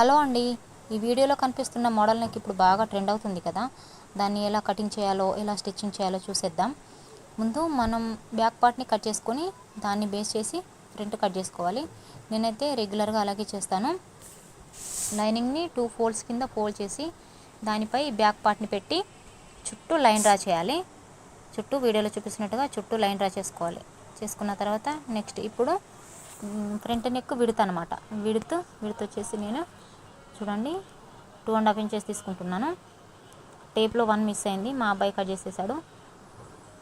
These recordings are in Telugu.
హలో అండి. ఈ వీడియోలో కనిపిస్తున్న మోడల్ నెక్ ఇప్పుడు బాగా ట్రెండ్ అవుతుంది కదా. దాన్ని ఎలా కటింగ్ చేయాలో ఎలా స్టిచ్చింగ్ చేయాలో చూసేద్దాం. ముందు మనం బ్యాక్ పార్ట్ని కట్ చేసుకొని దాన్ని బేస్ చేసి ఫ్రంట్ కట్ చేసుకోవాలి. నేనైతే రెగ్యులర్గా అలాగే చేస్తాను. లైనింగ్ని టూ ఫోల్డ్స్ కింద ఫోల్డ్ చేసి దానిపై బ్యాక్ పార్ట్ని పెట్టి చుట్టూ లైన్ డ్రా చేయాలి. చుట్టూ వీడియోలో చూపిస్తున్నట్టుగా చుట్టూ లైన్ డ్రా చేసుకోవాలి. చేసుకున్న తర్వాత నెక్స్ట్ ఇప్పుడు ఫ్రంట్ నెక్ విడుత్ అనమాట విడుతూ విడుతూ వచ్చేసి నేను చూడండి. టూ అండ్ హాఫ్ ఇంచెస్ తీసుకుంటున్నాను. టేప్లో వన్ మిస్ అయింది. మా అబ్బాయి కట్ చేసేసాడు.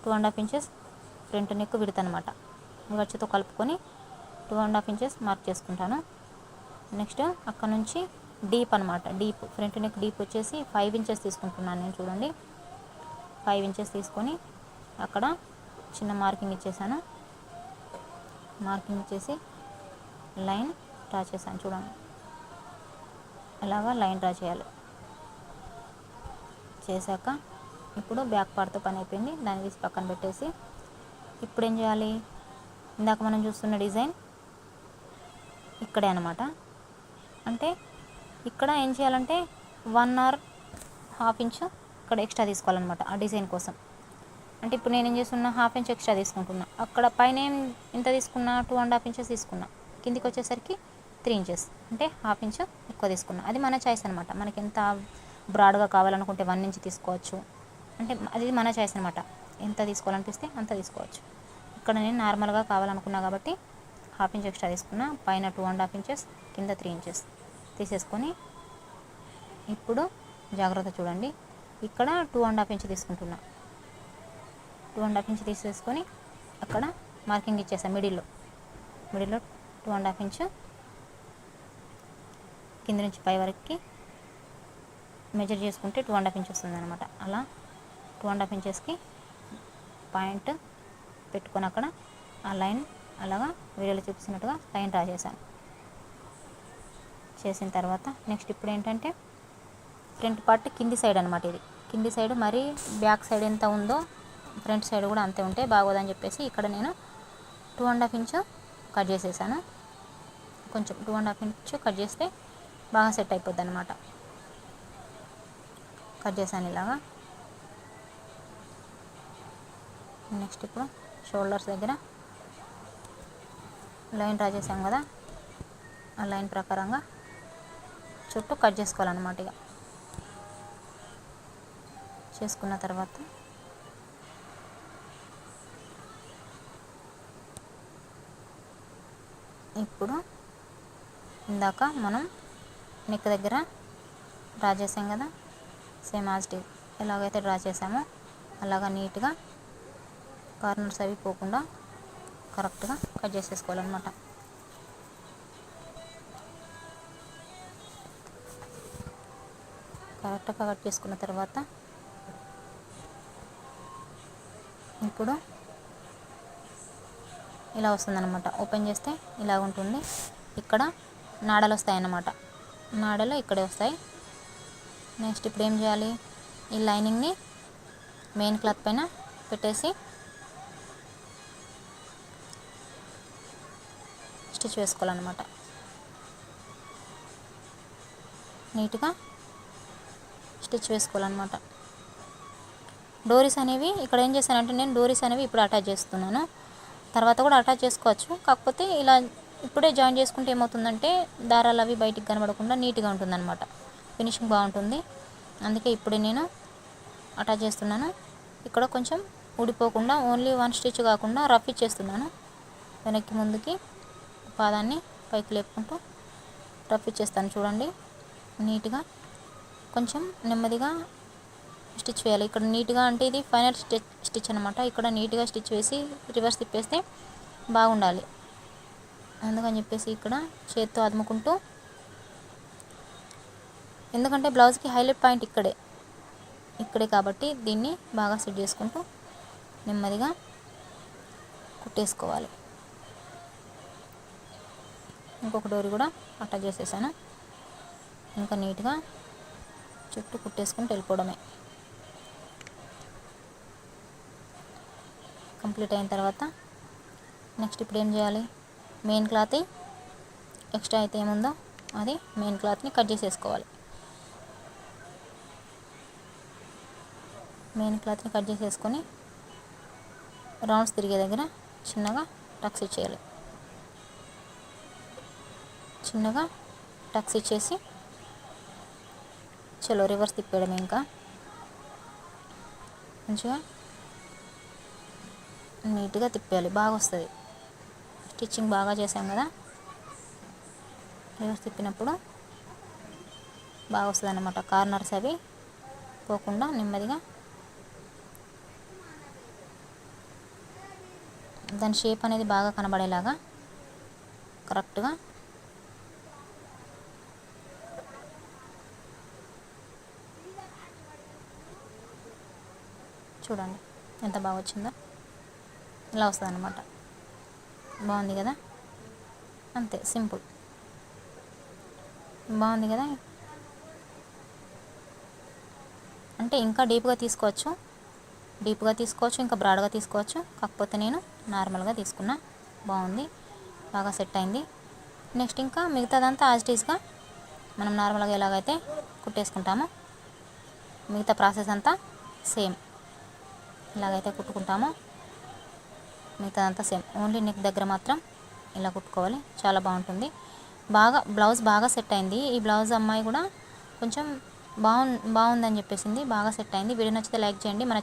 Two and half inches front neck width అనమాట ఖర్చుతో కలుపుకొని two and half inches mark చేసుకుంటాను. నెక్స్ట్ అక్కడ నుంచి డీప్ అనమాట డీప్ ఫ్రంట్ నెక్ డీప్ వచ్చేసి ఫైవ్ ఇంచెస్ తీసుకుంటున్నాను నేను చూడండి. ఫైవ్ ఇంచెస్ తీసుకొని అక్కడ చిన్న మార్కింగ్ ఇచ్చేసాను. మార్కింగ్ ఇచ్చేసి లైన్ డ్రా చేశాను. చూడండి. అలాగా లైన్ డ్రా చేయాలి. చేశాక ఇప్పుడు బ్యాక్ పార్ట్తో పని అయిపోయింది. దాన్ని తీసి పక్కన పెట్టేసి ఇప్పుడు ఏం చేయాలి? ఇందాక మనం చూస్తున్న డిజైన్ ఇక్కడే అనమాట అంటే ఇక్కడ ఏం చేయాలంటే వన్ అవర్ హాఫ్ ఇంచ్ ఇక్కడ ఎక్స్ట్రా తీసుకోవాలన్నమాట ఆ డిజైన్ కోసం. అంటే ఇప్పుడు నేను ఏం చేస్తున్నా? హాఫ్ ఇంచ్ ఎక్స్ట్రా తీసుకుంటున్నా. అక్కడ పైన ఏం ఎంత తీసుకున్నా? టూ అండ్ హాఫ్ ఇంచెస్ తీసుకున్నా. కిందికి వచ్చేసరికి త్రీ ఇంచెస్. అంటే హాఫ్ ఇంచ్ ఎక్కువ తీసుకున్నాం. అది మన చాయిస్ అనమాట మనకి ఎంత బ్రాడ్గా కావాలనుకుంటే వన్ ఇంచ్ తీసుకోవచ్చు. అంటే అది మన చాయిస్ అనమాట ఎంత తీసుకోవాలనిపిస్తే అంత తీసుకోవచ్చు. ఇక్కడ నేను నార్మల్గా కావాలనుకున్నా కాబట్టి హాఫ్ ఇంచ్ ఎక్స్ట్రా తీసుకున్నా. పైన టూ అండ్ హాఫ్ ఇంచెస్ కింద త్రీ ఇంచెస్. తీసేసుకొని ఇప్పుడు జాగ్రత్త చూడండి. ఇక్కడ టూ అండ్ హాఫ్ ఇంచ్ తీసుకుంటున్నా. టూ అండ్ హాఫ్ ఇంచ్ తీసేసుకొని అక్కడ మార్కింగ్ ఇచ్చేసాను మిడిల్లో. మిడిల్లో టూ అండ్ హాఫ్ ఇంచ్ కింద నుంచి పై వరకు మెజర్ చేసుకుంటే టూ అండ్ హాఫ్ ఇంచ్ వస్తుంది అనమాట అలా టూ అండ్ హాఫ్ ఇంచెస్కి పాయింట్ పెట్టుకొని అక్కడ ఆ లైన్ అలాగా వీడియోలో చూపిస్తున్నట్టుగా లైన్ డ్రా చేశాను. చేసిన తర్వాత నెక్స్ట్ ఇప్పుడు ఏంటంటే ఫ్రంట్ పార్ట్ కింది సైడ్ అనమాట ఇది. కింది సైడ్ మరి బ్యాక్ సైడ్ ఎంత ఉందో ఫ్రంట్ సైడ్ కూడా అంతే ఉంటే బాగోదని చెప్పేసి ఇక్కడ నేను two and half inch cut చేసేసాను. కొంచెం two and half inch cut చేస్తే బాగా సెట్ అయిపోద్ది అనమాట కట్ చేశాను ఇలాగా. నెక్స్ట్ ఇప్పుడు షోల్డర్స్ దగ్గర లైన్ డ్రా చేసాం కదా ఆ లైన్ ప్రకారంగా చుట్టూ కట్ చేసుకోవాలన్నమాట ఇక. చేసుకున్న తర్వాత ఇప్పుడు ఇందాక మనం నెక్ దగ్గర డ్రా చేసాం కదా? సేమ్ యాజ్ టీ ఎలాగైతే డ్రా చేసామో అలాగా నీట్గా కార్నర్స్ అవి పోకుండా కరెక్ట్గా కట్ చేసేసుకోవాలన్నమాట. కరెక్ట్గా కట్ చేసుకున్న తర్వాత ఇప్పుడు ఇలా వస్తుందన్నమాట. ఓపెన్ చేస్తే ఇలా ఉంటుంది ఇక్కడ నాడలు వస్తాయి అన్నమాట నాడలు ఇక్కడే వస్తాయి. నెక్స్ట్ ఇప్పుడు ఏం చేయాలి? ఈ లైనింగ్ని మెయిన్ క్లాత్ పైన పెట్టేసి స్టిచ్ వేసుకోవాలన్నమాట. నీట్గా స్టిచ్ వేసుకోవాలన్నమాట. డోరీస్ అనేవి ఇక్కడ ఏం చేశానంటే నేను డోరీస్ అనేవి ఇప్పుడు అటాచ్ చేస్తున్నాను. తర్వాత కూడా అటాచ్ చేసుకోవచ్చు. కాకపోతే ఇలా ఇప్పుడే జాయిన్ చేసుకుంటే ఏమవుతుందంటే దారాలు అవి బయటికి కనబడకుండా నీట్గా ఉంటుందన్నమాట. ఫినిషింగ్ బాగుంటుంది. అందుకే ఇప్పుడే నేను అటాచ్ చేస్తున్నాను. ఇక్కడ కొంచెం ఊడిపోకుండా ఓన్లీ వన్ స్టిచ్ కాకుండా రఫ్ ఇచ్చేస్తున్నాను. వెనక్కి ముందుకి పాదాన్ని పైకి లేపుకుంటూ రఫ్ ఇచ్చేస్తాను చూడండి. నీట్గా కొంచెం నెమ్మదిగా స్టిచ్ వేయాలి. ఇక్కడ నీట్గా అంటే ఇది ఫైనల్ స్టిచ్ స్టిచ్ అనమాట ఇక్కడ నీట్గా స్టిచ్ వేసి రివర్స్ తిప్పేస్తే బాగుండాలి. అందుకని చెప్పేసి ఇక్కడ చేత్తో అదుముకుంటూ ఎందుకంటే బ్లౌజ్కి హైలైట్ పాయింట్ ఇక్కడే ఇక్కడే కాబట్టి దీన్ని బాగా సెట్ చేసుకుంటూ నెమ్మదిగా కుట్టేసుకోవాలి. ఇంకొక డోరీ కూడా అటాచ్ చేసేసాను. ఇంకా నీట్గా చుట్టూ కుట్టేసుకుంటూ వెళ్ళిపోవడమే. కంప్లీట్ అయిన తర్వాత నెక్స్ట్ ఇప్పుడు ఏం చేయాలి? మెయిన్ క్లాత్ ఎక్స్ట్రా అయితే ఏముందో అది మెయిన్ క్లాత్ని కట్ చేసేసుకోవాలి. మెయిన్ క్లాత్ని కట్ చేసేసుకొని రౌండ్స్ తిరిగే దగ్గర చిన్నగా టక్స్ ఇచ్చేయాలి చిన్నగా టక్స్ ఇచ్చేసి చలో రివర్స్ తిప్పేయడం ఇంకా. మంచిగా నీట్గా తిప్పేయాలి. బాగా వస్తుంది. స్టిచ్చింగ్ బాగా చేసాం కదా? రివర్స్ తిప్పినప్పుడు బాగా వస్తుంది అన్నమాట కార్నర్స్ అవి పోకుండా నెమ్మదిగా దాని షేప్ అనేది బాగా కనబడేలాగా కరెక్ట్గా చూడండి. ఎంత బాగా వచ్చిందో. ఇలా వస్తుంది అన్నమాట బాగుంది కదా? అంతే సింపుల్. బాగుంది కదా? అంటే ఇంకా డీప్గా తీసుకోవచ్చు. డీప్గా తీసుకోవచ్చు ఇంకా బ్రాడ్గా తీసుకోవచ్చు. కాకపోతే నేను నార్మల్గా తీసుకున్నా. బాగుంది. బాగా సెట్ అయింది. నెక్స్ట్ ఇంకా మిగతాదంతా ఆజిటీస్గా మనం నార్మల్గా ఎలాగైతే కుట్టేసుకుంటామో మిగతా ప్రాసెస్ అంతా సేమ్. ఇలాగైతే కుట్టుకుంటామో మిగతాదంతా సేమ్. ఓన్లీ నెక్ దగ్గర మాత్రం ఇలా కుట్టుకోవాలి. చాలా బాగుంటుంది. బాగా బ్లౌజ్ బాగా సెట్ అయింది. ఈ బ్లౌజ్ అమ్మాయి కూడా కొంచెం బాగు బాగుందని చెప్పేసింది. బాగా సెట్ అయింది. వీడియో నచ్చితే లైక్ చేయండి. మన